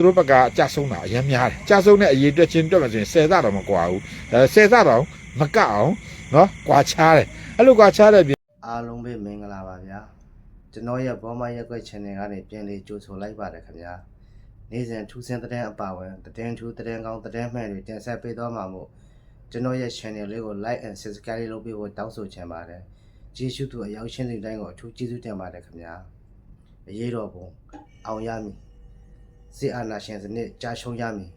သူတို့ဘက်ကကြာဆုံးတာအများများတယ်ကြာဆုံးတဲ့အရေးအတွက်ချင်းတွက်မှဆိုရင်10ဆတော့မကွာဘူးအဲ10ဆတော့မကအောင်နော်ကွာချားတယ်အဲ့လိုကွာချားတဲ့ပြင်အားလုံးပဲမင်္ဂလာပါဗျာကျွန်တော်ရဲ့ဘောမရက်ွက် channel ကနေပြန်လေးကြိုဆိုလိုက်ပါတယ်ခင်ဗျာနေ့စဉ်ထူးဆန်းတဲ့အပါဝင်သတင်းထူးသတင်းကောင်းသတင်းမှန်တွေတင်ဆက်ပေးသွားမှာမို့ကျွန်တော်ရဲ့ channel လေးကို like and subscribe လုပ်ပေးဖို့တောင်းဆိုချင်ပါတယ်ကျေးဇူးသူအရောက်ရှင်းတဲ့တိုင်းကိုအထူးကျေးဇူးတင်ပါတယ်ခင်ဗျာအရေးတော်ပုံအောင်ရမည် စစ်အာဏာရှင်စနစ်ကြာရှုံးရမည်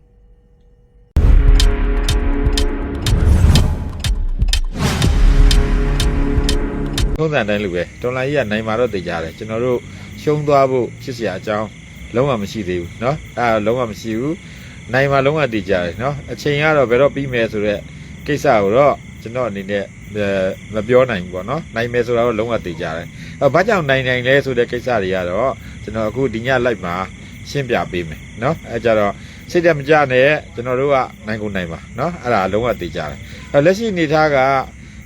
ထုံးစံတိုင်းလိုပဲတော်လိုင်းကြီးကနိုင်မှာတော့သိကြတယ်ကျွန်တော်တို့ရှုံးသွားဖို့ဖြစ်เสียအကြောင်းလုံးဝမရှိသေးဘူးเนาะအဲဒါလုံးဝမရှိဘူးနိုင်မှာလုံးဝသိကြတယ်เนาะအချိန်ကတော့ဘယ်တော့ပြီးမယ်ဆိုတော့ကိစ္စကိုတော့ကျွန်တော်အနေနဲ့အဲမပြောနိုင်ဘူးပေါ့เนาะနိုင်မယ်ဆိုတာတော့လုံးဝသိကြတယ်အဲဘာကြောင့်နိုင်နိုင်လဲဆိုတဲ့ကိစ္စတွေကတော့ကျွန်တော်အခုဒီညလိုက်မှာ ရှင်းပြပေးမယ်เนาะအဲကြတော့စိတ်တမကြနဲ့ကျွန်တော်တို့ကနိုင်ကုန်နိုင်ပါเนาะအဲ့ဒါလုံးဝသိကြတယ်အဲလက်ရှိအနေထားက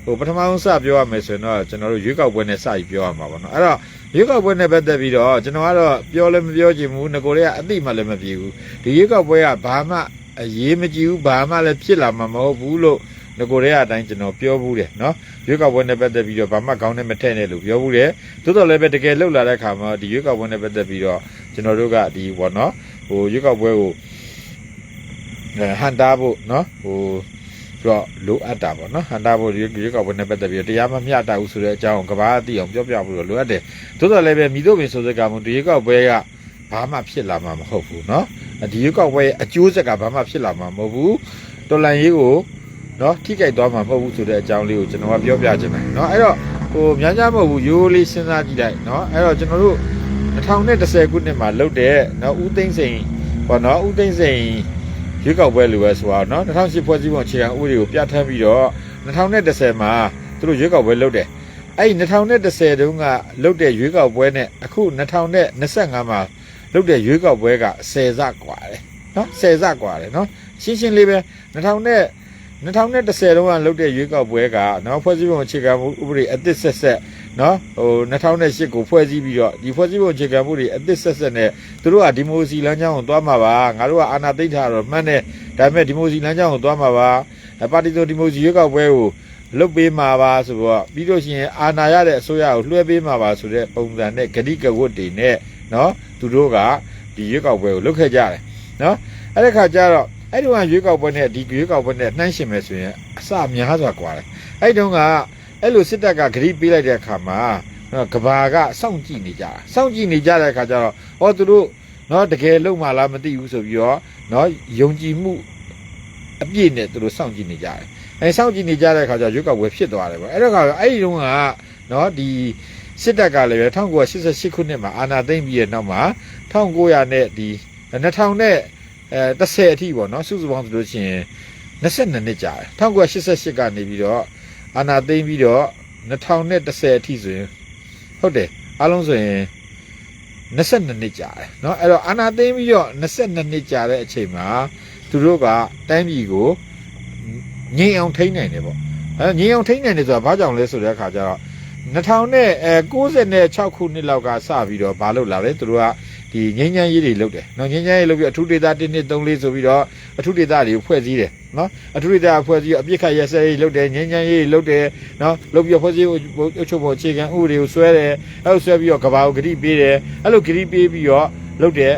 ဟိုပထမဆုံးစပြောရမယ်ဆိုရင်တော့ကျွန်တော်တို့ရွေးကောက်ပွဲနဲ့စပြီးပြောရမှာပေါ့နော်အဲ့တော့ရွေးကောက်ပွဲနဲ့ပတ်သက်ပြီးတော့ကျွန်တော်ကတော့ပြောလည်းမပြောချင်ဘူးငကိုတွေကအသိမှလည်းမပြေဘူးဒီရွေးကောက်ပွဲကဘာမှအရေးမကြီးဘူးဘာမှလည်းဖြစ်လာမှာမဟုတ်ဘူးလို့ ငကိုတွေကအတိုင်းကျွန်တော်ပြောဘူးတယ်နော်ရွေးကောက်ပွဲနဲ့ပတ်သက်ပြီးတော့ဘာမှကောင်းနဲ့မထက်နဲ့လို့ပြောဘူးတယ်သို့တော်လည်းပဲတကယ်လှုပ်လာတဲ့အခါမှာဒီရွေးကောက်ပွဲနဲ့ပတ်သက်ပြီးတော့ကျွန်တော်တို့ကဒီပေါ့နော်ဟိုရွေးကောက်ပွဲကိုအဲဟန်တာဖို့နော်ဟို ဆိုတော့လိုအပ်တာပေါ့နော်ဟန်တာဖို့ရွေးရွေးကောက်ပွဲနဲ့ပတ်သက်ပြီးတော့တရားမမျှတဘူးဆိုတဲ့အကြောင်းကိုကဘာအသိအောင်ပြောပြဖို့တော့လိုအပ်တယ်သို့တော်လည်းပဲမိတို့ပင်ဆိုစကမှုဒီရွေးကောက်ပွဲကဘာမှဖြစ်လာမှာမဟုတ်ဘူးเนาะဒီရွေးကောက်ပွဲရဲ့အကျိုးဆက်ကဘာမှဖြစ်လာမှာမဟုတ်ဘူးတော်လန်ရေးကို နော်ထိကြိုက်သွားမှာမဟုတ်ဘူးဆိုတဲ့အကြောင်းလေးကိုကျွန်တော်ကပြောပြချင်တယ်နော်အဲ့တော့ဟိုများများမဟုတ်ဘူးရိုးလေးစဉ်းစားကြည့်လိုက်နော်အဲ့တော့ကျွန်တော်တို့2010ခုနှစ်မှာလုတ်တဲ့နော်ဦးသိန်းစိန်ပေါ့နော်ဦးသိန်းစိန်ရွေးကောက်ပွဲလိုပဲဆိုတော့နော်2008ဖွဲ့စည်းပုံအခြေခံဥပဒေကိုပြဋ္ဌာန်းပြီးတော့2010မှာသူတို့ရွေးကောက်ပွဲလုပ်တယ်အဲ့2010တုန်းကလုပ်တဲ့ရွေးကောက်ပွဲနဲ့အခု2025မှာလုပ်တဲ့ရွေးကောက်ပွဲက10ဆကွာတယ်နော်10ဆကွာတယ်နော်ရှင်းရှင်းလေးပဲ2000 2010တုန်းကလုပ်တဲ့ရွေးကောက်ပွဲကနော်ဖွဲ့စည်းပုံအခြေခံမှုဥပဒေအသစ်ဆက်ဆက်နော်ဟို2008ကိုဖွဲ့စည်းပြီးတော့ဒီဖွဲ့စည်းပုံအခြေခံမှုတွေအသစ်ဆက်ဆက်နဲ့သူတို့ကဒီမိုကရေစီလမ်းကြောင်းကိုသွားမှာပါငါတို့ကအာဏာသိမ်းထားတော့မှန်တယ်ဒါပေမဲ့ဒီမိုကရေစီလမ်းကြောင်းကိုသွားမှာပါပါတီစုံဒီမိုကရေစီရွေးကောက်ပွဲကိုလွတ်ပေးမှာပါဆိုတော့ပြီးလို့ရှိရင်အာဏာရတဲ့အစိုးရကိုလွှဲပေးမှာပါဆိုတဲ့ပုံစံနဲ့ဂတိကဝတ်တွေနဲ့နော်သူတို့ကဒီရွေးကောက်ပွဲကိုလုပ်ခဲ့ကြတယ်နော်အဲ့ဒီခါကျတော့ အဲ့ဒီကရွေးကောက်ပွဲနဲ့ဒီရွေးကောက်ပွဲနဲ့နှိုင်းယှဉ်မယ်ဆိုရင်အစများစွာကွာတယ်အဲ့တုန်းကအဲ့လိုစစ်တပ်ကဂရိပေးလိုက်တဲ့အခါမှာနော်ကဘာကစောင့်ကြည့်နေကြတာစောင့်ကြည့်နေကြတဲ့အခါကျတော့ဟောသူတို့နော်တကယ်လုံမလားမသိဘူးဆိုပြီးတော့နော်ယုံကြည်မှုအပြည့်နဲ့သူတို့စောင့်ကြည့်နေကြတယ်အဲစောင့်ကြည့်နေကြတဲ့အခါကျရွေးကောက်ပွဲဖြစ်သွားတယ်ပေါ့အဲ့တော့ကအဲ့ဒီတုန်းကနော်ဒီစစ်တပ်ကလည်း1988ခုနှစ်မှာအာဏာသိမ်းပြီးတဲ့နောက်မှာ1900နဲ့ဒီ2000နဲ့ အဲ30အထိပေါ့နော်စုစုပေါင်းဆိုလို့ရှိရင်22နှစ်ကြာတယ်1988ကနေပြီးတော့ အာနာသိမ့်ပြီးတော့2010အထိဆိုရင်ဟုတ်တယ်အားလုံးဆိုရင်22နှစ်ကြာတယ်เนาะအဲ့တော့အာနာသိမ့်ပြီးတော့22နှစ်ကြာတဲ့အချိန်မှာသူတို့ကတိုင်းပြည်ကိုငြိမ်အောင်ထိန်းနိုင်တယ်ပေါ့အဲငြိမ်အောင်ထိန်းနိုင်တယ်ဆိုတာဘာကြောင့်လဲဆိုတဲ့အခါကျတော့2096ခုနှစ်လောက်ကစပြီးတော့ဘာလုပ်လာလဲသူတို့က ဒီငင်းငန်းရေးတွေလုပ်တယ်နော်ငင်းငန်းရေးလုပ်ပြီးအထုဒေတာ1 2 3 4ဆိုပြီးတော့အထုဒေတာတွေကိုဖွဲ့စည်းတယ်နော်အထုဒေတာဖွဲ့စည်းအပြစ်ခတ်ရစဲရေးလုပ်တယ်ငင်းငန်းရေးလုပ်တယ်နော်လုပ်ပြီးဖွဲ့စည်းအချုပ်ပေါ်အခြေခံဥပဒေကိုဆွဲတယ်အဲ့လိုဆွဲပြီးတော့ကဘာကိုဂရိပေးတယ်အဲ့လိုဂရိပေးပြီးတော့လုပ်တဲ့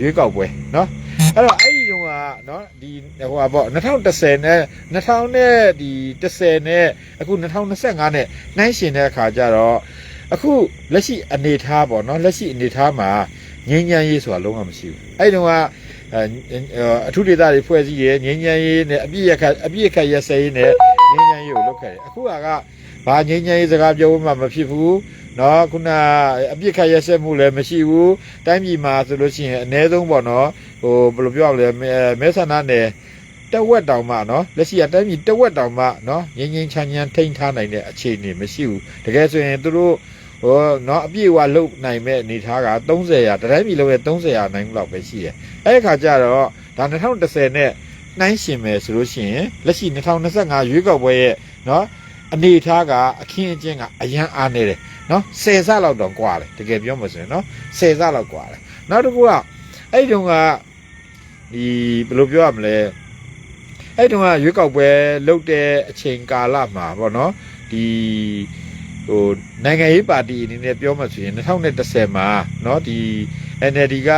ရွေးကောက်ပွဲနော်အဲ့တော့အဲ့ဒီတုန်းကနော်ဒီဟိုပါ2010နဲ့2000နဲ့ဒီ10နဲ့အခု2025နဲ့နှိုင်းရှင်တဲ့အခါကျတော့အခုလက်ရှိအနေထားပေါ့နော်လက်ရှိအနေထားမှာ ငြိမ်းချမ်းရေးဆိုတာလုံးဝမရှိဘူးအဲ့တုန်းကအထုဒေသတွေဖွဲ့စည်းတယ်ငြိမ်းချမ်းရေးနဲ့အပြည့်ရခအပြည့်ခရစဲရေးနဲ့ငြိမ်းချမ်းရေးကိုလုပ်ခဲ့တယ်အခုကဘာငြိမ်းချမ်းရေးစကားပြောမှမဖြစ်ဘူးနော်ခုနအပြစ်ခတ်ရဆက်မှုလည်းမရှိဘူးတိုင်းပြည်မှာဆိုလို့ရှိရင်အ ਨੇ ဆုံးပေါ့နော်ဟိုဘယ်လိုပြောရလဲမဲဆန္ဒနယ်တဝက်တောင်မှနော်လက်ရှိကတိုင်းပြည်တဝက်တောင်မှနော်ငြိမ်းငြိမ်းချမ်းချမ်းထိန်းထားနိုင်တဲ့အခြေအနေမရှိဘူးတကယ်ဆိုရင်သူတို့ ဟိုနော်အပြည့်အဝလုပ်နိုင်မဲ့အနေထားက30ရာတတိုင်းပြည်လုံးရဲ့30ရာနိုင်မှုလောက်ပဲရှိတယ်။အဲဒီခါကျတော့ဒါ2010နဲ့နှိုင်းရှင်မယ်ဆိုလို့ရှိရင်လက်ရှိ2025ရွေးကောက်ပွဲရဲ့နော်အနေထားကအခင်းအကျင်းကအရန်အားနေတယ်နော်10ဆလောက်တော့ကွာတယ်တကယ်ပြောမှဆိုရင်နော်10ဆလောက်ကွာတယ်နောက်တစ်ခုကအဲ့ဒီတုန်းကဒီဘယ်လိုပြောရမလဲအဲ့ဒီတုန်းကရွေးကောက်ပွဲလုပ်တဲ့အချိန်ကာလမှာပေါ့နော်ဒီ ဟိုနိုင်ငံရေးပါတီအနေနဲ့ပြောမှဆိုရင်2010မှာเนาะဒီ NLD က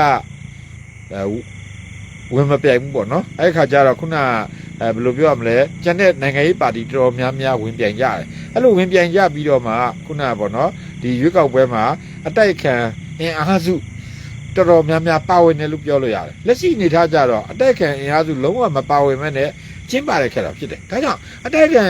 အဲဝင်မပြိုင်ဘူးပေါ့နော်အဲ့ခါကျတော့ခုနအဲဘယ်လိုပြောရမလဲကျန်တဲ့နိုင်ငံရေးပါတီတော်တော်များများဝင်ပြိုင်ကြတယ်အဲ့လိုဝင်ပြိုင်ကြပြီးတော့မှခုနပေါ့နော်ဒီရွေးကောက်ပွဲမှာအတိုက်ခံအင်အားစုတော်တော်များများပါဝင်တယ်လို့ပြောလို့ရတယ်လက်ရှိအနေထားကြတော့အတိုက်ခံအင်အားစုလုံးဝမပါဝင်မဲ့နဲ့ကျင်းပါတဲ့ခက်တာဖြစ်တယ်ဒါကြောင့်အတိုက်ခံ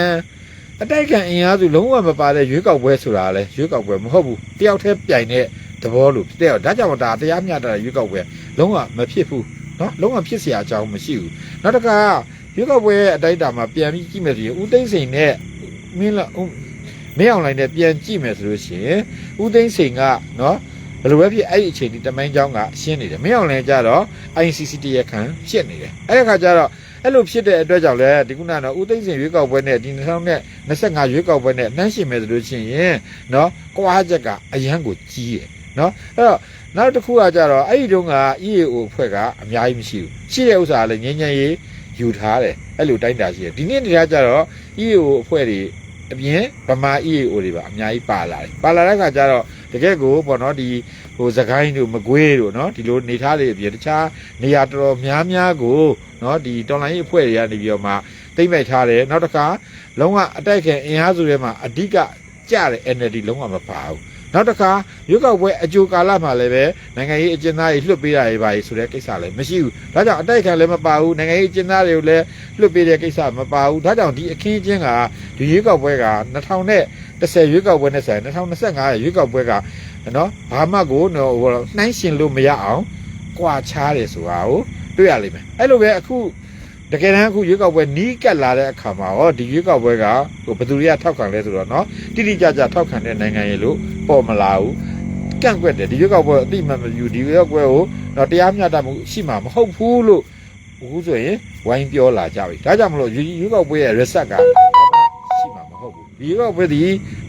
အတိုက်ခံအင်အားစုလုံးဝမပါတဲ့ရွေးကောက်ပွဲဆိုတာလေရွေးကောက်ပွဲမဟုတ်ဘူးတယောက်တည်းပြိုင်တဲ့သဘောလို့ဖြစ်တယ်ဒါကြောင့်ဒါတရားမျှတတဲ့ရွေးကောက်ပွဲလုံးဝမဖြစ်ဘူးနော်လုံးဝဖြစ်เสียအကြောင်းမရှိဘူးနောက်တစ်ခါရွေးကောက်ပွဲရဲ့အတိုက်အတာမှာပြန်ပြီးကြည့်မယ်ဆိုရင်ဦးသိန်းစိန်နဲ့မင်းလာဦးမင်းအောင်လိုင်းနဲ့ပြန်ကြည့်မယ်ဆိုလို့ရှိရင်ဦးသိန်းစိန်ကနော်ဘယ်လိုပဲဖြစ်အဲ့ဒီအချိန်ဒီတမိုင်းเจ้าကရှင်းနေတယ်မင်းအောင်လိုင်းကြတော့ ICC တရခံဖြစ်နေတယ်အဲ့ဒီခါကျတော့ အဲ့လိုဖြစ်တဲ့အတွက်ကြောင့်လဲဒီခုနကတော့ဦးသိန်းစိန်ရွေးကောက်ပွဲနဲ့ဒီ2025ရွေးကောက်ပွဲနဲ့နှမ်းရှင်မယ်ဆိုလို့ရှိရင်နော်ကွာချက်ကအရန်ကိုကြီးတယ်နော်အဲ့တော့နောက်တစ်ခုကကြတော့အဲ့ဒီတုန်းက EAO အဖွဲ့ကအများကြီးမရှိဘူးရှိတဲ့ဥစ္စာကလည်းငញ្ញင်ရေးယူထားတယ်အဲ့လိုတိုင်းတာရှိတယ်ဒီနေ့တရားကြတော့ EAO အဖွဲ့တွေ အပြင်ဗမာ EAO တွေပါအများကြီးပါလာတယ်ပါလာတဲ့ခါကျတော့တကယ်ကိုပေါ့နော်ဒီဟိုစကိုင်းတို့မကွေးတို့နော်ဒီလိုနေထားတွေအပြင်တခြားနေရာတော်တော်များများကိုနော်ဒီတော်လိုင်းရေးအဖွဲ့တွေကနေပြီးတော့မှတိမ့်ပိုက်ထားတယ်နောက်တစ်ခါလုံးဝအတိုက်ခံအင်အားစုတွေမှာအဓိကကြတဲ့ NLD လုံးဝမပါဘူး နောက်တစ်ခါရွေးကောက်ပွဲအကြိုကာလမှာလည်းပဲနိုင်ငံရေးအကျဉ်းသားတွေလွှတ်ပေးတာတွေပါဆိုတဲ့ကိစ္စလည်းမရှိဘူးဒါကြောင့်အတိုက်ခံလည်းမပါဘူးနိုင်ငံရေးအကျဉ်းသားတွေကိုလည်းလွှတ်ပေးတဲ့ကိစ္စမပါဘူးဒါကြောင့်ဒီအခင်းအကျင်းကဒီရွေးကောက်ပွဲက2010ရွေးကောက်ပွဲနဲ့ဆိုင်2025ရွေးကောက်ပွဲကနော်ဘာမှကိုနော်ဟိုနှိုင်းရှင်လို့မရအောင်ကွာခြားတယ်ဆိုတာကိုတွေ့ရလိမ့်မယ်အဲ့လိုပဲအခုတကယ်တမ်းအခုရွေးကောက်ပွဲနီးကပ်လာတဲ့အခါမှာဟောဒီရွေးကောက်ပွဲကဟိုဘယ်သူတွေကထောက်ခံလဲဆိုတော့နော်တိတိကျကျထောက်ခံတဲ့နိုင်ငံရေးလို့ ပေါ်မလာဘူးကန့်ကွက်တယ်ဒီရွေးကောက်ပွဲအတိမတ်မယူဒီရွေးကောက်ပွဲကိုတော့တရားမျှတမှုရှိမှာမဟုတ်ဘူးလို့အခုဆိုရင်ဝိုင်းပြောလာကြပြီဒါကြောင့်မလို့ရွေးကောက်ပွဲရဲ့ reset ကရှိမှာမဟုတ်ဘူးဒီရွေးကောက်ပွဲဒီ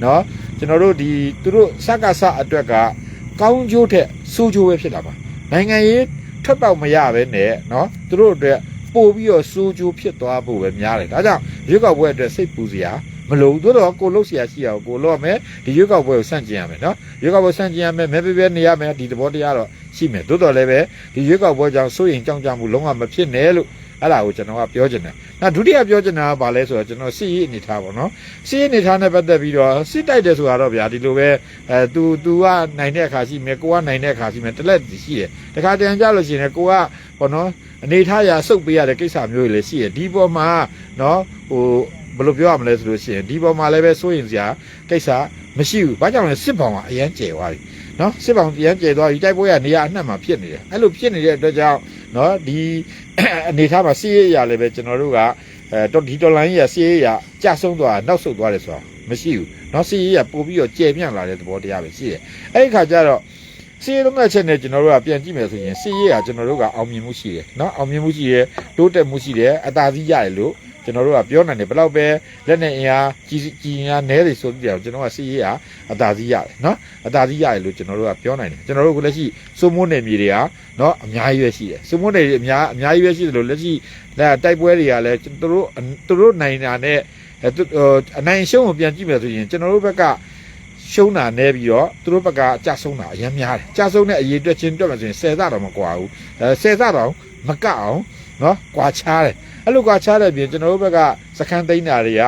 နော်ကျွန်တော်တို့ဒီသူတို့စက္ကစအတွက်ကကောင်းကျိုးထက်ဆိုးကျိုးပဲဖြစ်တာပါနိုင်ငံရေးထွက်ပေါက်မရပဲနဲ့နော်သူတို့အတွက်ပို့ပြီးတော့စိုးကျိုးဖြစ်သွားဖို့ပဲများတယ်ဒါကြောင့်ရွေးကောက်ပွဲအတွက်စိတ်ပူစရာ မလိုဘူးသို့တော့ကိုလှုပ်เสียရှိအောင်ကိုလှုပ်ရမယ်ဒီရွေးကောက်ပွဲကိုစန့်ကျင်ရမယ်နော်ရွေးကောက်ပွဲစန့်ကျင်ရမယ်မဲပဲပဲနေရမယ်ဒီသဘောတရားတော့ရှိမယ်သို့တော်လည်းပဲဒီရွေးကောက်ပွဲကြောင့်စိုးရင်ကြောင်းကြမှုလုံးဝမဖြစ်နဲ့လို့အဲ့ဒါကိုကျွန်တော်ကပြောချင်တယ်။နောက်ဒုတိယပြောချင်တာကဘာလဲဆိုတော့ကျွန်တော်စစ်ရေးအနေထားပေါ့နော်။စစ်ရေးအနေထားနဲ့ပတ်သက်ပြီးတော့စစ်တိုက်တယ်ဆိုတာတော့ဗျာဒီလိုပဲအဲ तू तू ကနိုင်တဲ့အခါရှိမယ်ကိုကနိုင်တဲ့အခါရှိမယ်တလက်ရှိတယ်။တခါတန်ကြလို့ရှိရင်ကိုကပေါ့နော်အနေထားရာစုပ်ပေးရတဲ့ကိစ္စမျိုးတွေလည်းရှိတယ်။ဒီပေါ်မှာနော်ဟို ဘယ်လိုပြောရမလဲဆိုလို့ရှိရင်ဒီပေါ်မှာလည်းပဲစိုးရင်စရာကိစ္စမရှိဘူး။ဘာကြောင့်လဲစစ်ဘောင်ကအရန်ကျယ်သွားပြီ။နော်စစ်ဘောင်အရန်ကျယ်သွားပြီတိုက်ပွဲကနေရာအနှံ့မှာဖြစ်နေတယ်။အဲ့လိုဖြစ်နေတဲ့အတွက်ကြောင့်နော်ဒီအနေထားမှာစီးရဲရလည်းပဲကျွန်တော်တို့ကအဲတော်ဒီတော်လိုင်းရစီးရဲရကြဆုံးသွားနောက်ဆုတ်သွားတယ်ဆိုတာမရှိဘူး။နော်စီးရဲရပို့ပြီးတော့ကျယ်ပြန့်လာတဲ့သဘောတရားပဲရှိတယ်။အဲ့ဒီခါကျတော့စီးရဲလုံးမဲ့ချက်နဲ့ကျွန်တော်တို့ကပြန်ကြည့်မယ်ဆိုရင်စီးရဲကကျွန်တော်တို့ကအောင်မြင်မှုရှိတယ်။နော်အောင်မြင်မှုရှိတယ်တိုးတက်မှုရှိတယ်အသာစီးရတယ်လို့ ကျွန်တော်တို့ကပြောနိုင်တယ်ဘလောက်ပဲလက်နဲ့အင်အားကြီးကြီးအင်အားနည်းတယ်ဆိုတဲ့ကျွန်တော်ကစီးရေးကအသာစီးရတယ်နော်အသာစီးရတယ်လို့ကျွန်တော်တို့ကပြောနိုင်တယ်ကျွန်တော်တို့ကလက်ရှိစိုးမိုးနယ်မြေတွေကနော်အများကြီးပဲရှိတယ်စိုးမိုးနယ်တွေအများအများကြီးပဲရှိတယ်လို့လက်ရှိတိုက်ပွဲတွေကလည်းသူတို့သူတို့နိုင်တာနဲ့အနိုင်ရှုံးကိုပြန်ကြည့်မယ်ဆိုရင်ကျွန်တော်တို့ဘက်ကရှုံးတာနဲပြီးတော့သူတို့ဘက်ကအကြဆုံးတာအများများတယ်အကြဆုံးတဲ့အရေးအတွက်ချင်းတွက်မယ်ဆိုရင်10သတော့မကွာဘူးအဲ10သတော့မကအောင် နော်ကွာချားတယ်အဲ့လိုကွာချားတဲ့ပြင်ကျွန်တော်တို့ဘက်ကစခန်းသိမ်းတာတွေက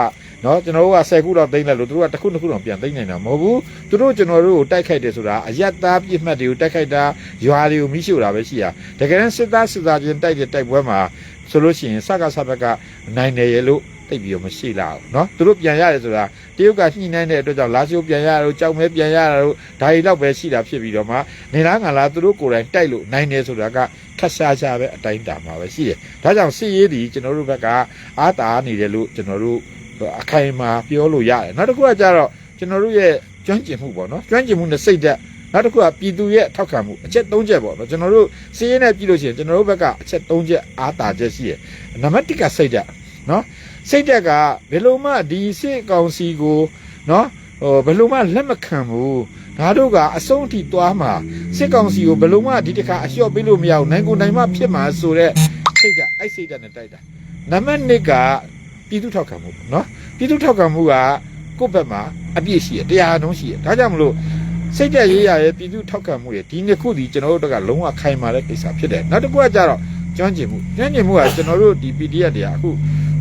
နော်ကျွန်တော်တို့က10ခုတော့သိမ်းလိုက်လို့သူတို့ကတစ်ခုတစ်ခုတော့ပြန်သိမ်းနိုင်တာမဟုတ်ဘူးသူတို့ကျွန်တော်တို့ကိုတိုက်ခိုက်တယ်ဆိုတာအယက်သားပြစ်မှတ်တွေကိုတိုက်ခိုက်တာရွာတွေကိုမိရှို့တာပဲရှိတာတကယ်တမ်းစစ်သားစစ်သားချင်းတိုက်တဲ့တိုက်ပွဲမှာဆိုလို့ရှိရင်စကားစဘက်ကနိုင်တယ်ရဲ့လို့ သိပြီးတော့မရှိလာဘူးเนาะသူတို့ပြန်ရတယ်ဆိုတာတရုတ်ကညှိနှိုင်းတဲ့အတွက်ကြောင့်လာရှိုးပြန်ရတော့ကြောက်မဲပြန်ရတော့ဒါရီတော့ပဲရှိတာဖြစ်ပြီးတော့မှနေလားငါလားသူတို့ကိုယ်တိုင်တိုက်လို့နိုင်တယ်ဆိုတာကခက်ရှားရှားပဲအတိုင်းတာမှာပဲရှိတယ်ဒါကြောင့်စစ်ရေးဒီကျွန်တော်တို့ဘက်ကအာတာနေတယ်လို့ကျွန်တော်တို့အခိုင်အမာပြောလို့ရတယ်နောက်တစ်ခုကကြတော့ကျွန်တော်တို့ရဲ့ကျွမ်းကျင်မှုပေါ့နော်ကျွမ်းကျင်မှုနဲ့စိတ်ဓာတ်နောက်တစ်ခုကပြည်သူရဲ့ထောက်ခံမှုအချက်၃ချက်ပေါ့နော်ကျွန်တော်တို့စီးရဲနဲ့ပြည်လို့ရှိရင်ကျွန်တော်တို့ဘက်ကအချက်၃ချက်အားတာချက်ရှိရယ်နံပါတ်၁ကစိတ်ဓာတ်နော် စိတ်ဓာတ်ကဘယ်လိုမှဒီစစ်ကောင်စီကိုနော်ဟိုဘယ်လိုမှလက်မခံဘူးဒါတို့ကအဆုံးထိသွားမှာစစ်ကောင်စီကိုဘယ်လိုမှဒီတစ်ခါအလျှော့ပေးလို့မရဘူးနိုင်ကိုနိုင်မှဖြစ်မှာဆိုတော့အဲ့စိတ်ဓာတ်နဲ့တိုက်တာနံပါတ်1ကပြည်သူထောက်ခံမှုပေါ့နော်ပြည်သူထောက်ခံမှုကကိုယ့်ဘက်မှာအပြည့်ရှိရတရားနှုံးရှိရဒါကြောင့်မလို့စိတ်ဓာတ်ရေးရရဲ့ပြည်သူထောက်ခံမှုတွေဒီနှစ်ခုဒီကျွန်တော်တို့ကလုံးဝခိုင်မာတဲ့ကိစ္စဖြစ်တယ်နောက်တစ်ခုကကြတော့ကျွမ်းကျင်မှုကျွမ်းကျင်မှုကကျွန်တော်တို့ဒီ PDF တွေကအခု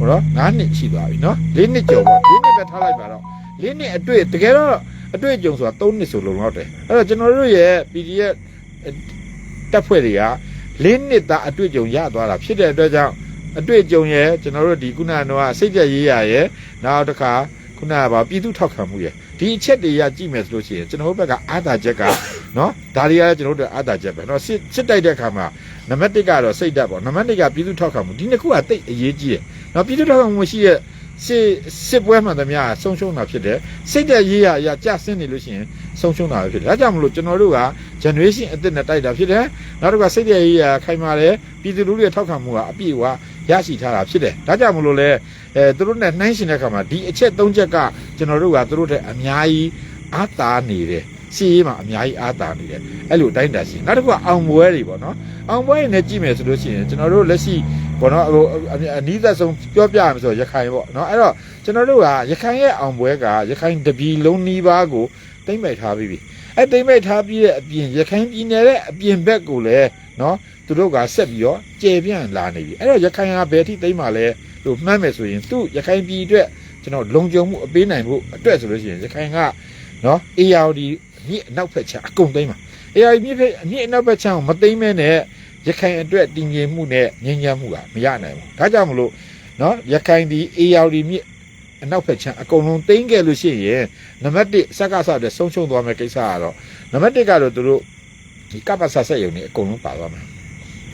ဟိုတော့9နှစ်ရှိသွားပြီနော်၄နှစ်ကျော်ပေါ့၄နှစ်ပဲထားလိုက်ပါတော့၄နှစ်အတွေ့တကယ်တော့အတွေ့အကြုံဆိုတာ3နှစ်ဆိုလုံလောက်တယ်အဲ့တော့ကျွန်တော်တို့ရဲ့ PDF တက်ဖွဲ့တွေက၄နှစ်သားအတွေ့အကြုံရသွားတာဖြစ်တဲ့အတွက်ကြောင့်အတွေ့အကြုံရဲ့ကျွန်တော်တို့ဒီခုနကတော့စိတ်ကြရေးရရဲ့နောက်တစ်ခါခုနကပါပြည်သူထောက်ခံမှုရဲ့ဒီအချက်တွေရကြည့်မယ်ဆိုလို့ရှိရင်ကျွန်တော်တို့ဘက်ကအာသာချက်ကနော်ဒါတွေကကျွန်တော်တို့အာသာချက်ပဲနော်စစ်စစ်တိုက်တဲ့အခါမှာနံပါတ်1ကတော့စိတ်ဓာတ်ပေါ့နံပါတ်2ကပြည်သူထောက်ခံမှုဒီနှစ်ခုကတိတ်အရေးကြီးတယ် နော်ပြည်သူထောက်ခံမှုရှိရဲ့စစ်စစ်ပွဲမှန်သမျှဆုံးရှုံးတာဖြစ်တယ်စိတ်ဓာတ်ရေးရအရာကြဆင်းနေလို့ရှိရင်ဆုံးရှုံးတာပဲဖြစ်တယ်ဒါကြောင့်မလို့ကျွန်တော်တို့က generation အသစ်နဲ့တိုက်တာဖြစ်တယ်နောက်တစ်ခါစိတ်ဓာတ်ရေးရခိုင်မာတယ်ပြည်သူလူထုရဲ့ထောက်ခံမှုကအပြည့်အဝရရှိထားတာဖြစ်တယ်ဒါကြောင့်မလို့လဲအဲသူတို့နဲ့နှိုင်းရှင်တဲ့အခါမှာဒီအချက်၃ချက်ကကျွန်တော်တို့ကသူတို့တဲ့အများကြီးအားသာနေတယ် စီရေးမှာအများကြီးအားသာနေတယ်အဲ့လိုတိုင်းတာရှိနောက်တစ်ခုကအောင်ပွဲတွေပေါ့နော်အောင်ပွဲတွေနဲ့ကြည့်မယ်ဆိုလို့ရှိရင်ကျွန်တော်တို့လက်ရှိပေါ့နော်ဟိုအနီးသက်ဆုံးပြောပြရမယ်ဆိုရခိုင်ပေါ့နော်အဲ့တော့ကျွန်တော်တို့ကရခိုင်ရဲ့အောင်ပွဲကရခိုင်တပြည်လုံးနီးပါးကိုတိမ့်ပိုက်ထားပြီးပြီအဲ့တိမ့်ပိုက်ထားပြီးတဲ့အပြင်ရခိုင်ပြည်နယ်ရဲ့အပြင်ဘက်ကိုလည်းနော်သူတို့ကဆက်ပြီးတော့ကျေပြန့်လာနေပြီအဲ့တော့ရခိုင်ကဘယ်ထိတိမ့်မှလဲလို့မှန်းမယ်ဆိုရင်သူ့ရခိုင်ပြည်အတွက်ကျွန်တော်လုံခြုံမှုအပေးနိုင်ဖို့အတွက်ဆိုလို့ရှိရင်ရခိုင်ကနော် ARD မြစ်အနောက်ဖက်ချမ်းအကုန်သိမ်းပါ ARD မြစ်ဖက်မြစ်အနောက်ဖက်ချမ်းကိုမသိမ်းမဲနဲ့ရခိုင်အတွက်တည်ငြိမ်မှုနဲ့ငြိမ်းချမ်းမှုကမရနိုင်ဘူးဒါကြောင့်မလို့နော်ရခိုင်ဒီ ARD မြစ်အနောက်ဖက်ချမ်းအကုန်လုံးသိမ်းခဲ့လို့ရှိရင်နံပါတ်1စက္ကစတဲ့ဆုံးရှုံးသွားမယ့်ကိစ္စကတော့နံပါတ်1ကတော့သူတို့ဒီကပ္ပဆဆက်ယုံနေအကုန်လုံးပါသွားမယ်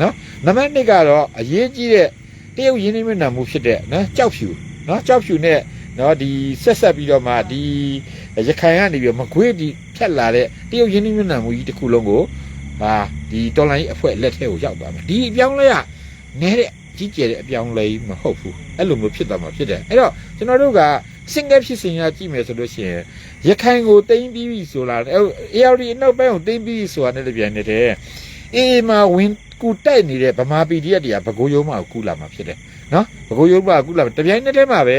နော်နံပါတ်2ကတော့အရေးကြီးတဲ့တရုတ်ရင်းနှီးမြှုပ်နှံမှုဖြစ်တဲ့နော်ကြောက်ဖြူနော်ကြောက်ဖြူနဲ့နော်ဒီဆက်ဆက်ပြီးတော့မှဒီ ရခိုင်ကနေပြီးတော့မကွေးဒီဖြတ်လာတဲ့တရုတ်ရင်းနှီးမြှုပ်နှံမှုကြီးတစ်ခုလုံးကိုဟာဒီတော်လိုင်းအဖွဲ့လက်ထဲကိုရောက်သွားမယ်ဒီအပြောင်းလဲကနဲတဲ့ကြီးကျယ်တဲ့အပြောင်းလဲမဟုတ်ဘူးအဲ့လိုမျိုးဖြစ်သွားမှာဖြစ်တယ်အဲ့တော့ကျွန်တော်တို့က single ဖြစ်စဉ်ရကြည့်မယ်ဆိုလို့ရှိရင်ရခိုင်ကိုတိမ့်ပြီးပြီဆိုလာအဲ့ ARD အနောက်ပိုင်းကိုတိမ့်ပြီးဆိုတာနဲ့တပြိုင်နက်တည်းအေးမှာဝင်ကူတိုက်နေတဲ့ဗမာ PDF တွေကဘကိုးရုံးမှာကူလာမှာဖြစ်တယ်နော်ဘကိုးရုံးမှာကူလာမှာတပြိုင်နက်တည်းမှာပဲ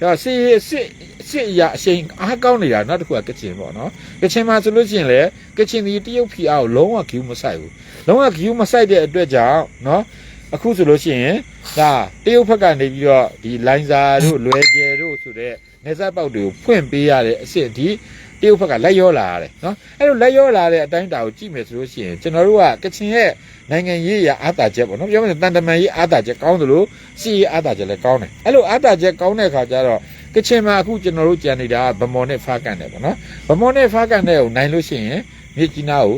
ဒါစစ်စစ်စစ်အရာအချိန်အားကောင်းနေတာနောက်တစ်ခုကကချင်ပေါ့နော်ကချင်မှာဆိုလို့ရှိရင်လေကချင်ဒီတရုတ်ဖီအားကိုလုံးဝဂီးမဆိုင်ဘူးလုံးဝဂီးမဆိုင်တဲ့အတွက်ကြောင့်နော်အခုဆိုလို့ရှိရင်ဒါတရုတ်ဘက်ကနေပြီးတော့ဒီလိုင်းစာတို့လွယ်ကျယ်တို့ဆိုတဲ့နေဆက်ပေါက်တွေကိုဖွင့်ပေးရတဲ့အစ်စ်ဒီ တရုတ်ဘက်ကလက်ရောလာရတယ်နော်အဲ့လိုလက်ရောလာတဲ့အတိုင်းတာကိုကြည့်မယ်ဆိုလို့ရှိရင်ကျွန်တော်တို့ကကချင်ရဲ့နိုင်ငံရေးရအားတာချက်ပေါ့နော်ပြောမယ်တန်တမန်ရေးအားတာချက်ကောင်းသလိုစီရေးအားတာချက်လည်းကောင်းတယ်အဲ့လိုအားတာချက်ကောင်းတဲ့အခါကျတော့ကချင်မှာအခုကျွန်တော်တို့ကြံနေတာကဗမော်နဲ့ဖားကန်တယ်ပေါ့နော်ဗမော်နဲ့ဖားကန်တဲ့ကိုနိုင်လို့ရှိရင်မြစ်ကြီးနားကို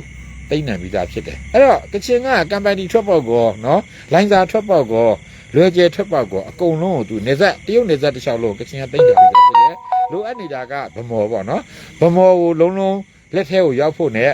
တိမ့်နံပြီးသားဖြစ်တယ်အဲ့တော့ကချင်ကကမ်ပန်တီထွက်ပေါက်ကောနော်လိုင်းစာထွက်ပေါက်ကောလွယ်ကျယ်ထွက်ပေါက်ကောအကုန်လုံးကိုသူနေဆက်တရုတ်နေဆက်တစ်လျှောက်လုံးကချင်ကတိမ့်တယ်ပြီးသားဖြစ်တယ် လိုအပ်နေတာကဗမော်ပေါ့နော်ဗမော်ကိုလုံးလုံးလက်ထဲကိုရောက်ဖို့ ਨੇ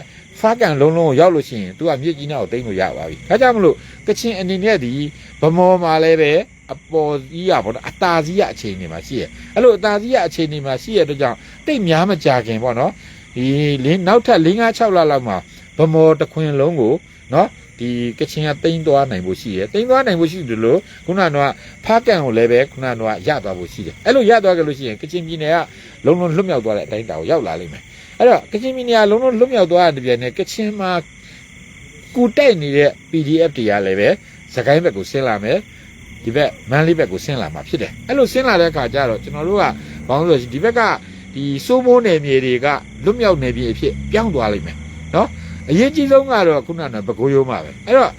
ဖားကန်လုံးလုံးကိုရောက်လို့ရှိရင် तू ကမြစ်ကြီးနားကိုတိမ့်လို့ရပါပြီဒါကြောင့်မလို့ကချင်အနေနဲ့ဒီဗမော်မှာလည်းပဲအပေါ်ကြီးရပေါ့နော်အတာကြီးရအခြေအနေမှာရှိရအဲ့လိုအတာကြီးရအခြေအနေမှာရှိရတဲ့ကြောင့်တိတ်များမကြခင်ပေါ့နော်ဒီလင်းနောက်ထပ်၄၅6လလောက်မှာဗမော်တစ်ခွင်လုံးကိုနော် ဒီကချင်ကတိမ့်သွားနိုင်ဖို့ရှိရတိမ့်သွားနိုင်ဖို့ရှိတယ်လို့ခုနကဖားကန်ကိုလည်းပဲခုနကရသွားဖို့ရှိတယ်အဲ့လိုရသွားကြလို့ရှိရင်ကချင်ပြည်နယ်ကလုံးလုံးလွတ်မြောက်သွားတဲ့အတိုင်းတာကိုရောက်လာလိမ့်မယ်အဲ့တော့ကချင်ပြည်နယ်ကလုံးလုံးလွတ်မြောက်သွားတဲ့ပြည်နယ်ကချင်မှာကူတိုက်နေတဲ့ PDF တွေကလည်းပဲစကိုင်းဘက်ကိုဆင်းလာမယ်ဒီဘက်မန်းလေးဘက်ကိုဆင်းလာမှာဖြစ်တယ်အဲ့လိုဆင်းလာတဲ့အခါကျတော့ကျွန်တော်တို့ကဘာလို့လဲဆိုဒီဘက်ကဒီစိုးမိုးနယ်မြေတွေကလွတ်မြောက်နယ်မြေအဖြစ်ပြောင်းသွားလိမ့်မယ်နော် အရေးကြီးဆုံးကတော့ခုနကဘကိုးရိုးမှာပဲအဲ့တော့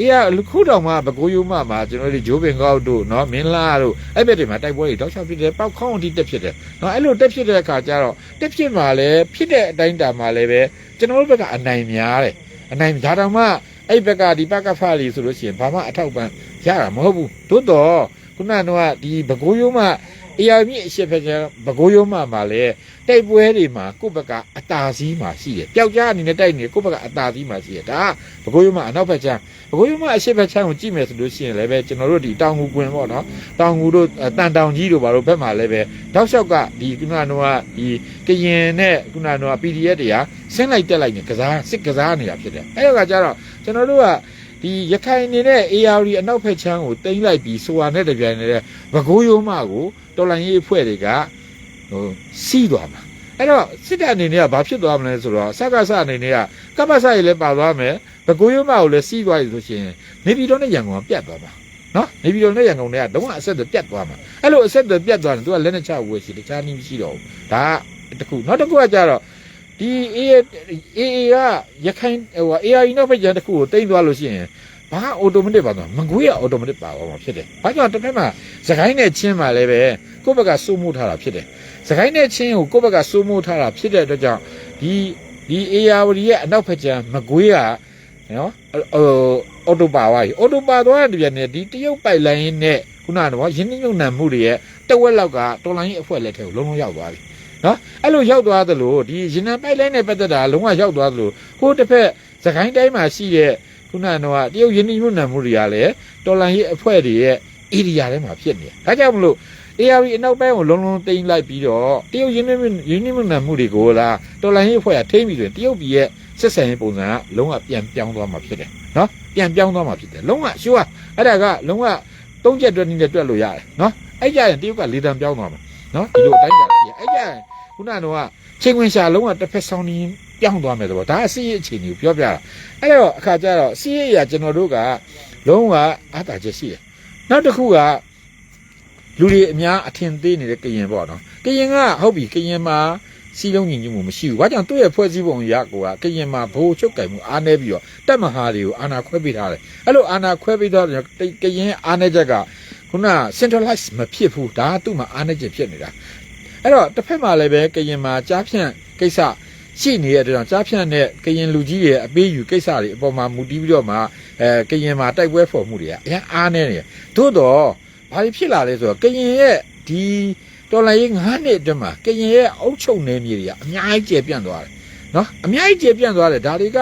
အေးရခုတောင်မှဘကိုးရိုးမှာမှာကျွန်တော်တို့ဂျိုးပင်ကောက်တို့နော်မင်းလာတို့အဲ့ဘက်တွေမှာတိုက်ပွဲတွေတောက်ချောက်ဖြစ်တယ်ပောက်ခေါင်းအထိတက်ဖြစ်တယ်နော်အဲ့လိုတက်ဖြစ်တဲ့အခါကျတော့တက်ဖြစ်မှာလည်းဖြစ်တဲ့အတိုင်းတာမှာလည်းပဲကျွန်တော်တို့ဘက်ကအနိုင်များတယ်အနိုင်ဒါတောင်မှအဲ့ဘက်ကဒီပကဖာလီဆိုလို့ရှိရင်ဘာမှအထောက်ပံ့ရတာမဟုတ်ဘူးသို့တော့ ခုနကတော့ဒီဘကိုးရိုးမှာအရာမြင့်အရှိဖက်ကျဘကိုးရိုးမှာမှာလဲတိုက်ပွဲတွေမှာကိုယ့်ဘက်ကအတာစည်းမှာရှိတယ်ပျောက်ကြားအနေနဲ့တိုက်နေကိုယ့်ဘက်ကအတာစည်းမှာရှိတယ်ဒါဘကိုးရိုးမှာအနောက်ဘက်ကျဘကိုးရိုးမှာအရှိဖက်ချမ်းကိုကြည့်မယ်ဆိုလို့ရှိရင်လည်းပဲကျွန်တော်တို့ဒီတောင်ငူကွင်ပေါ့နော်တောင်ငူတို့တန်တောင်ကြီးတို့ဘာလို့ဘက်မှာလည်းပဲတောက်လျှောက်ကဒီခုနကတော့ဒီကရင်နဲ့ခုနကတော့ PDF တွေကဆင်းလိုက်တက်လိုက်နေကစားစစ်ကစားနေတာဖြစ်တယ်အဲ့ဒါကကြတော့ကျွန်တော်တို့က ဒီရခိုင်နေတဲ့ AR အနောက်ဖက်ချမ်းကိုတိမ့်လိုက်ပြီးဆိုတာနဲ့တပြိုင်နက်တည်းဘကိုးရိုးမကိုတော်လိုင်းရေးအဖွဲ့တွေကဟိုစီးသွားမှာအဲ့တော့စစ်တပ်အနေနဲ့ကဘာဖြစ်သွားမလဲဆိုတော့စကားစအနေနဲ့ကကပ္ပစရေလည်းပါသွားမယ်ဘကိုးရိုးမကိုလည်းစီးသွားပြီဆိုရှင်နေပြည်တော်နဲ့ရန်ကုန်ကပြတ်သွားမှာနော်နေပြည်တော်နဲ့ရန်ကုန်တွေကလုံးဝအဆက်အသွယ်ပြတ်သွားမှာအဲ့လိုအဆက်အသွယ်ပြတ်သွားရင်သူကလက်နဲ့ချဝယ်ရှိတခြားနည်းမရှိတော့ဘူးဒါကတစ်ခုနောက်တစ်ခုကကြတော့ ဒီ AA AA ကရခိုင်ဟို AI နောက်ဖက်ကျန်တစ်ခုကိုတိမ့်သွားလို့ရှိရင်ဘာအော်တိုမက်တစ်ပါတော့မကွေးရအော်တိုမက်တစ်ပါသွားမှာဖြစ်တယ်။ဘာကြောင့်တစ်ဖက်မှာစကိုင်းနဲ့ချင်းမှာလည်းပဲကိုယ့်ဘက်ကစိုးမိုးထားတာဖြစ်တယ်။စကိုင်းနဲ့ချင်းကိုကိုယ့်ဘက်ကစိုးမိုးထားတာဖြစ်တဲ့အတွက်ကြောင့်ဒီဒီ AR ရဲ့အနောက်ဖက်ကျန်မကွေးကနော်အော်တိုပါသွားပြီ။အော်တိုပါသွားတဲ့ပြန်နဲ့ဒီတရုတ်ပိုက်လိုင်းနဲ့ခုနကတော့ရင်းနှီးမြှုပ်နှံမှုတွေရဲ့တဝက်လောက်ကတော်လိုင်းရဲ့အဖွဲ့လက်ထဲကိုလုံးလုံးရောက်သွားပြီ။ နော်အဲ့လိုရောက်သွားသလိုဒီရင်နံပိုက်လိုင်းနဲ့ပတ်သက်တာလုံးဝရောက်သွားသလိုဟိုတစ်ဖက်စကိုင်းတိုင်းမှာရှိတဲ့ခုနကတော့တရုတ်ယင်းနှိမ့်မှုနံမှုတွေကလည်းတော်လန်ရေးအဖွဲ့တွေရဲ့ area ထဲမှာဖြစ်နေတယ်။ဒါကြောင့်မလို့ ARV အနောက်ပိုင်းကိုလုံးလုံးတိမ့်လိုက်ပြီးတော့တရုတ်ယင်းနှိမ့်မှုယင်းနှိမ့်မှုနံမှုတွေကိုလားတော်လန်ရေးအဖွဲ့ကထိမ့်ပြီးဆိုရင်တရုတ်ပြည်ရဲ့ဆက်ဆံရေးပုံစံကလုံးဝပြန်ပြောင်းသွားမှာဖြစ်တယ်။နော်ပြန်ပြောင်းသွားမှာဖြစ်တယ်။လုံးဝရှိုးอ่ะအဲ့ဒါကလုံးဝသုံးချက်တွက်နည်းနဲ့တွက်လို့ရတယ်နော်။အဲ့ကြရင်တရုတ်ကလေတံပြောင်းသွားမှာနော်ဒီလိုအတိုင်းကြာရှိရ အဲ့ကြရင်ခုနကတော့ချိန်ဝင်ရှာလုံးဝတစ်ဖက်ဆောင်နေပြောင်းသွားမယ်တော့ဒါအစီအချိန်ကိုပြောပြတာအဲ့တော့အခါကျတော့စီးရဲရကျွန်တော်တို့ကလုံးဝအားတာချက်ရှိတယ်နောက်တစ်ခုကလူတွေအများအထင်သေးနေတဲ့ကရင်ပေါ့နော်ကရင်ကဟုတ်ပြီကရင်မှာစီလုံးညီညွတ်မှုမရှိဘူးဘာကြောင့်သူ့ရဲ့ဖွဲ့စည်းပုံရကိုကကရင်မှာဘိုးချုပ်ကင်မှုအားနေပြီးတော့တက်မဟာတွေကိုအာနာခွဲပေးထားတယ်အဲ့လိုအာနာခွဲပေးတော့ကရင်အားနေချက်ကခုန centralize မဖြစ်ဘူးဒါကသူ့မှာအားနေချက်ဖြစ်နေတာ အဲ့တော့တစ်ဖက်မှာလည်းပဲကရင်မှာကြားဖြန့်ကိစ္စရှိနေတဲ့အတွက်ကြောင့်ကြားဖြန့်တဲ့ကရင်လူကြီးရဲ့အပေးယူကိစ္စတွေအပေါ်မှာမူတည်ပြီးတော့မှအဲကရင်မှာတိုက်ပွဲဖော်မှုတွေကအရင်အားနေတယ်သို့တော့ဘာဖြစ်လာလဲဆိုတော့ကရင်ရဲ့ဒီတော်လိုင်းရေး9နှစ်အတွင်းမှာကရင်ရဲ့အုပ်ချုပ်နယ်မြေတွေကအများကြီးကျယ်ပြန့်သွားတယ်နော်အများကြီးကျယ်ပြန့်သွားတယ်ဒါတွေက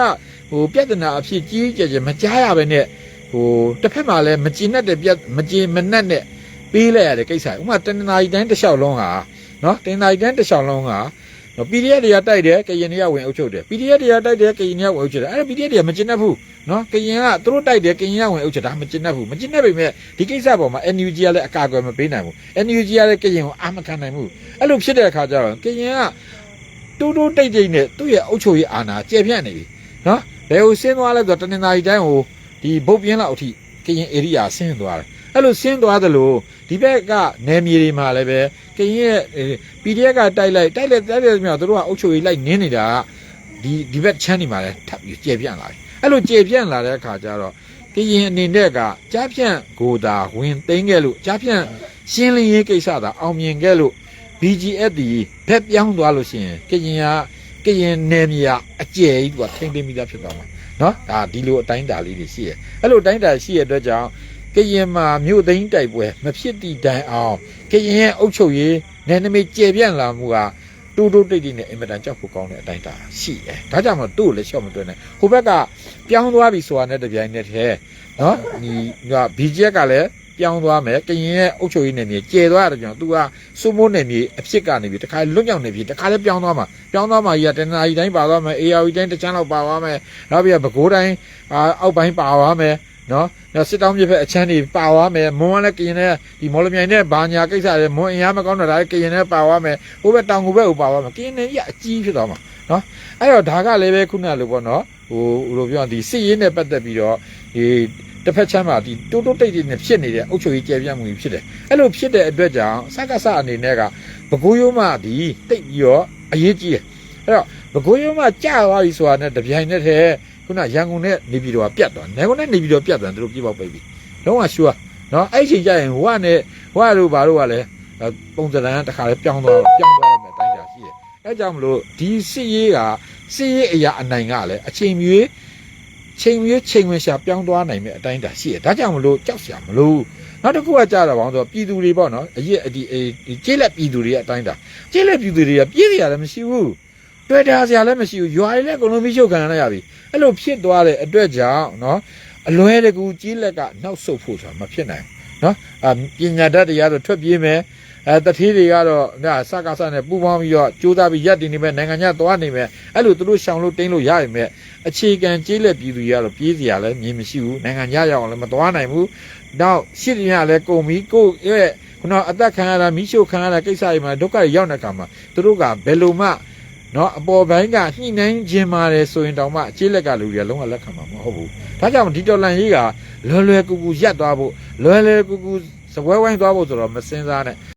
ဟိုပြဿနာအဖြစ်ကြီးကြီးကျယ်ကျယ်မကြားရဘဲနဲ့ဟိုတစ်ဖက်မှာလည်းမကျင်နဲ့တဲ့ပြက်မကျင်မနဲ့နဲ့ပေးလိုက်ရတဲ့ကိစ္စဥပမာတနင်္လာရီတိုင်းတစ်လျှောက်လုံးဟာ နော်တနင်္လာရီတိုင်းတစ်လျှောက်လုံးဟာနော် PDF တွေကတိုက်တယ်ကရင်တွေကဝင်အုပ်ချုပ်တယ် PDF တွေကတိုက်တယ်ကရင်တွေကဝင်အုပ်ချုပ်တယ်အဲ့ဒါ PDF တွေကမကျင်တတ်ဘူးနော်ကရင်ကသူတို့တိုက်တယ်ကရင်ကဝင်အုပ်ချုပ်တာမကျင်တတ်ဘူးမကျင်တတ်ပေမဲ့ဒီကိစ္စပေါ်မှာ NUG ကလည်းအကာအကွယ်မပေးနိုင်ဘူး NUG ကလည်းကရင်ကိုအာမခံနိုင်ဘူးအဲ့လိုဖြစ်တဲ့အခါကျတော့ကရင်ကတူတူတိတ်တိတ်နဲ့သူ့ရဲ့အုပ်ချုပ်ရေးအာဏာကျေပြန့်နေပြီနော်ဘယ်ကိုဆင်းသွားလဲဆိုတော့တနင်္လာရီတိုင်းကိုဒီဗုတ်ပြင်းလောက်အထိကရင် area ဆင်းသွားတယ် အဲ့လိုဆင်းသွားသလိုဒီဘက်ကနယ်မြေတွေမှာလည်းပဲကရင်ရဲ့ PDF ကတိုက်လိုက်တိုက်လိုက်တိုက်လိုက်မြောက်သူတို့ကအုပ်ချုပ်ရေးလိုက်နင်းနေတာကဒီဒီဘက်ချမ်းနေမှာလဲထပ်ပြီးကျေပြန့်လာတယ်အဲ့လိုကျေပြန့်လာတဲ့အခါကျတော့ကရင်အနေနဲ့ကကြားဖြန့်ကိုသာဝင်သိမ်းခဲ့လို့ကြားဖြန့်ရှင်းလင်းရေးကိစ္စသာအောင်မြင်ခဲ့လို့ BGF ဒီဘက်ပြောင်းသွားလို့ရှိရင်ကရင်ကကရင်နယ်မြေကအကျယ်ကြီးသူကထိမ့်သိမ်းပြီးသားဖြစ်သွားမှာနော်ဒါဒီလိုအတိုင်းအတာလေးတွေရှိရအဲ့လိုအတိုင်းအတာရှိရတဲ့အတွက်ကြောင့် ကရင်မှာမြို့သိမ်းတိုက်ပွဲမဖြစ်တည်တိုင်အောင်ကရင်ရဲ့အုပ်ချုပ်ရေးနယ်နိမိတ်ကျယ်ပြန့်လာမှုကတူတူတိတ်တိတ်နဲ့အင်မတန်ကြောက်ဖို့ကောင်းတဲ့အတိုင်းအတာရှိတယ်ဒါကြောင့်မလို့သူ့ကိုလည်းရှော့မတွန်းနဲ့ဟိုဘက်ကပြောင်းသွားပြီဆိုတာနဲ့တပြိုင်နက်တည်းနော်ဒီက BGF ကလည်းပြောင်းသွားမယ်ကရင်ရဲ့အုပ်ချုပ်ရေးနယ်မြေကျယ်သွားတဲ့ကြောင့်သူကစုမိုးနယ်မြေအဖြစ်ကနေပြီးတခါလွတ်မြောက်နေပြီတခါလည်းပြောင်းသွားမှာပြောင်းသွားမှာကြီးကတနင်္လာရီတိုင်းပါသွားမယ် AR တိုင်းတစ်ချမ်းလောက်ပါသွားမယ်နောက်ပြီးတော့ပဲခူးတိုင်းအာအောက်ပိုင်းပါသွားမယ် နော်နောက်စစ်တောင်းပြဖက်အချမ်းတွေပါသွားမယ်မွန်းကလည်းကရင်နဲ့ဒီမော်လမြိုင်နဲ့ဘာညာကိစ္စတွေမွန်းအင်အားမကောင်းတော့ဒါလည်းကရင်နဲ့ပါသွားမယ်ဟိုဘက်တောင်ကိုဘက်ကိုပါသွားမယ်ကရင်နဲ့ကြီးအကြီးဖြစ်သွားမှာနော်အဲ့တော့ဒါကလည်းပဲခုနလိုပေါ့နော်ဟိုဟိုလိုပြောရင်ဒီစစ်ရေးနဲ့ပတ်သက်ပြီးတော့ဒီတစ်ဖက်ချမ်းမှာဒီတိုးတိုးတိတ်တိတ်နဲ့ဖြစ်နေတဲ့အုပ်ချုပ်ရေးကျယ်ပြန့်မှုကြီးဖြစ်တယ်အဲ့လိုဖြစ်တဲ့အတွက်ကြောင့်စကားစအနေနဲ့ကဘကိုးရိုးမဒီတိတ်ပြီးတော့အရေးကြီးတယ်အဲ့တော့ဘကိုးရိုးမကြာသွားပြီဆိုတာနဲ့တပြိုင်နက်တည်း ခုနရန်ကုန်နဲ့နေပြည်တော်ကပြတ်သွားတယ်ရန်ကုန်နဲ့နေပြည်တော်ပြတ်သွားတယ်သူတို့ပြပောက်ပိတ်ပြီလုံးဝရှူอ่ะနော်အဲ့ချိန်ကျရင်ဟိုကနဲ့ဟိုကတို့ဘာတို့ကလည်းပုံစံတန်းတစ်ခါလဲပြောင်းသွားပြောင်းသွားတော့မယ်တိုင်းတာရှိတယ်အဲကြောင့်မလို့ဒီစစ်ရေးကစစ်ရေးအရာအနိုင်ကလည်းအချိန်မြွေးချိန်ရွေးချိန်ဝင်ရှာပြောင်းသွားနိုင်မဲ့အတိုင်းအတာရှိတယ်ဒါကြောင့်မလို့ကြောက်စရာမလိုနောက်တစ်ခုကကြာတော့ဘောင်းဆိုပြည်သူတွေပေါ့နော်အရက်ဒီဒီကျေးလက်ပြည်သူတွေရဲ့အတိုင်းအတာကျေးလက်ပြည်သူတွေကပြေးစရာလည်းမရှိဘူး တွေ့တာစရာလည်းမရှိဘူးရွာတွေလည်းအကုန်လုံးမိရှုပ်ခံရရပြီအဲ့လိုဖြစ်သွားတဲ့အတွက်ကြောင့်နော်အလွဲတကူကျေးလက်ကနောက်ဆုတ်ဖို့ဆိုတာမဖြစ်နိုင်ဘူးနော်အပညာတတ်တရားဆိုထွက်ပြေးမယ်အဲတတိတွေကတော့ဒါစကားစနဲ့ပူပေါင်းပြီးတော့ကြိုးစားပြီးရက်တည်နေမဲ့နိုင်ငံခြားသွားနေမဲ့အဲ့လိုသူတို့ရှောင်လို့တင်းလို့ရရင်မဲ့အခြေခံကျေးလက်ပြည်သူတွေကတော့ပြေးစရာလည်းမြင်မရှိဘူးနိုင်ငံခြားရောက်အောင်လည်းမသွားနိုင်ဘူးနောက်ရှစ်ရင်ကလည်းကုန်ပြီးကိုယ့်ရဲ့ခုနအသက်ခံရတာမိရှုခံရတာကိစ္စတွေမှာဒုက္ခတွေရောက်တဲ့အခါမှာသူတို့ကဘယ်လိုမှ နော်အပေါ်ပိုင်းကညှိနှိုင်းခြင်းပါတယ်ဆိုရင်တောင်မှအခြေလက်ကလူတွေကလုံးဝလက်ခံမှာမဟုတ်ဘူးဒါကြောင့်ဒီတော်လန်ကြီးကလွယ်လွယ်ကူကူရက်သွားဖို့လွယ်လွယ်ကူကူစပွဲဝိုင်းသွားဖို့ဆိုတော့မစင်စားနဲ့